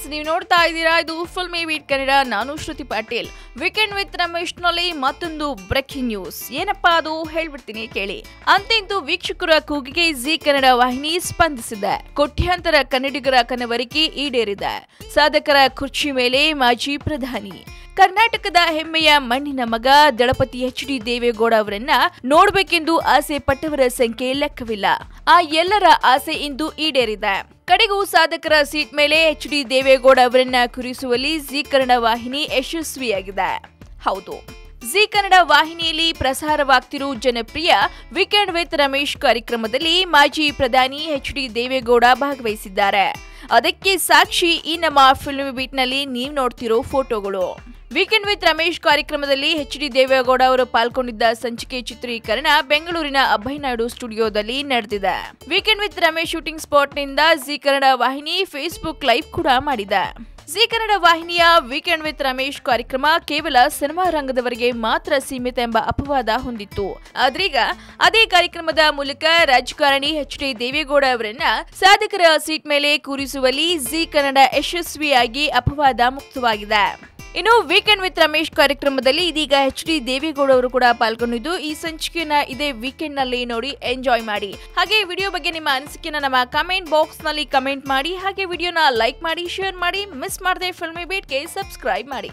Friends ನೀವು ನೋಡ್ತಾ ಇದ್ದೀರಾ? ಇದು ಫುಲ್ ಮೇ ವೀಟ್ ಕನ್ನಡ. ನಾನು ಶ್ರುತಿ ಪಾಟೀಲ್. ವೀಕೆಂಡ್ ವಿತ್ ರಮೇಶ್ನಲ್ಲಿ ಮತ್ತೊಂದು ಬ್ರೇಕಿಂಗ್ ನ್ಯೂಸ್ ಏನಪ್ಪಾ ಅದು? ಹೇಳ್ಬಿಡ್ತೀನಿ ಕೇಳಿ. ಅಂತಿಂದು ವೀಕ್ಷಕರ ಕೂಗಿಗೆ ಜಿ ಕನ್ನಡ ವಾಹಿನಿ ಸ್ಪಂದಿಸಿದೆ. ಕೋಟ್ಯಾಂತರ ಕನ್ನಡಿಗರ ಕನವರಿಕೆ ಈಡೇರಿದೆ. ಸಾಧಕರ ಕುರ್ಚಿ ಮೇಲೆ ಮಾಜಿ ಪ್ರಧಾನಿ. ಕರ್ನಾಟಕದ ಹೆಮ್ಮೆಯ ಮಣ್ಣಿನ ಮಗ ದಳಪತಿ ಎಚ್ ಡಿ ದೇವೇಗೌಡ ಅವರನ್ನ ನೋಡಬೇಕೆಂದು ಆಸೆ ಪಟ್ಟವರ ಸಂಖ್ಯೆ ಲೆಕ್ಕವಿಲ್ಲ. ಆ ಎಲ್ಲರ ಆಸೆ ಇಂದು ಈಡೇರಿದೆ. ಕಡೆಗೂ ಸಾಧಕರ ಸೀಟ್ ಮೇಲೆ ಎಚ್ ಡಿ ದೇವೇಗೌಡ ಅವರನ್ನ ಕುರಿಸುವಲ್ಲಿ ಜಿ ಕನ್ನಡ ವಾಹಿನಿ ಯಶಸ್ವಿಯಾಗಿದೆ. ಹೌದು. ಜಿ ಕನ್ನಡ ವಾಹಿನಿಯಲ್ಲಿ ಪ್ರಸಾರವಾಗ್ತಿರೋ ಜನಪ್ರಿಯ ವೀಕೆಂಡ್ ವಿತ್ ರಮೇಶ್ ಕಾರ್ಯಕ್ರಮದಲ್ಲಿ ಮಾಜಿ ಪ್ರಧಾನಿ ಎಚ್ ಡಿ ದೇವೇಗೌಡ ಭಾಗವಹಿಸಿದ್ದಾರೆ. ಅದಕ್ಕೆ ಸಾಕ್ಷಿ ಈ ನಮ್ಮ ಫಿಲ್ಮ್ ಬೀಟ್ನಲ್ಲಿ ನೀವು ನೋಡ್ತಿರೋ ಫೋಟೋಗಳು. ವೀಕೆಂಡ್ ವಿತ್ ರಮೇಶ್ ಕಾರ್ಯಕ್ರಮದಲ್ಲಿ ಎಚ್ ಡಿ ದೇವೇಗೌಡ ಅವರು ಪಾಲ್ಗೊಂಡಿದ್ದ ಸಂಚಿಕೆ ಚಿತ್ರೀಕರಣ ಬೆಂಗಳೂರಿನ ಅಭಯ್ ನಾಯ್ಡು ಸ್ಟುಡಿಯೋದಲ್ಲಿ ನಡೆದಿದೆ. ವೀಕೆಂಡ್ ವಿತ್ ರಮೇಶ್ ಶೂಟಿಂಗ್ ಸ್ಪಾಟ್ನಿಂದ ಜಿ ಕನ್ನಡ ವಾಹಿನಿ ಫೇಸ್ಬುಕ್ ಲೈವ್ ಕೂಡ ಮಾಡಿದೆ. ಜಿ ಕನ್ನಡ ವಾಹಿನಿಯ ವೀಕೆಂಡ್ ವಿತ್ ರಮೇಶ್ ಕಾರ್ಯಕ್ರಮ ಕೇವಲ ಸಿನಿಮಾ ರಂಗದವರಿಗೆ ಮಾತ್ರ ಸೀಮಿತ ಎಂಬ ಅಪವಾದ ಹೊಂದಿತ್ತು. ಆದ್ರೀಗ ಅದೇ ಕಾರ್ಯಕ್ರಮದ ಮೂಲಕ ರಾಜಕಾರಣಿ ಎಚ್ ಡಿ ದೇವೇಗೌಡ ಅವರನ್ನ ಸಾಧಕರ ಸೀಟ್ ಮೇಲೆ ಕೂರಿಸುವಲ್ಲಿ ಜಿ ಕನ್ನಡ ಯಶಸ್ವಿಯಾಗಿ ಅಪವಾದ ಮುಕ್ತವಾಗಿದೆ. ಇನ್ನು ವೀಕೆಂಡ್ ವಿತ್ ರಮೇಶ್ ಕಾರ್ಯಕ್ರಮದಲ್ಲಿ ಇದೀಗ ಎಚ್ ಡಿ ದೇವೇಗೌಡ ಅವರು ಕೂಡ ಪಾಲ್ಗೊಂಡಿದ್ದು. ಈ ಸಂಚಿಕೆಯನ್ನ ಇದೇ ವೀಕೆಂಡ್ನಲ್ಲಿ ನೋಡಿ ಎಂಜಾಯ್ ಮಾಡಿ. ಹಾಗೆ ವಿಡಿಯೋ ಬಗ್ಗೆ ನಿಮ್ಮ ಅನಿಸಿಕೆನ ನಮ್ಮ ಕಮೆಂಟ್ ಬಾಕ್ಸ್ನಲ್ಲಿ ಕಮೆಂಟ್ ಮಾಡಿ. ಹಾಗೆ ವಿಡಿಯೋನ ಲೈಕ್ ಮಾಡಿ ಶೇರ್ ಮಾಡಿ. ಮಿಸ್ ಮಾಡದೆ ಫಿಲ್ಮಿ ಬೇಟ್ಗೆ ಸಬ್ಸ್ಕ್ರೈಬ್ ಮಾಡಿ.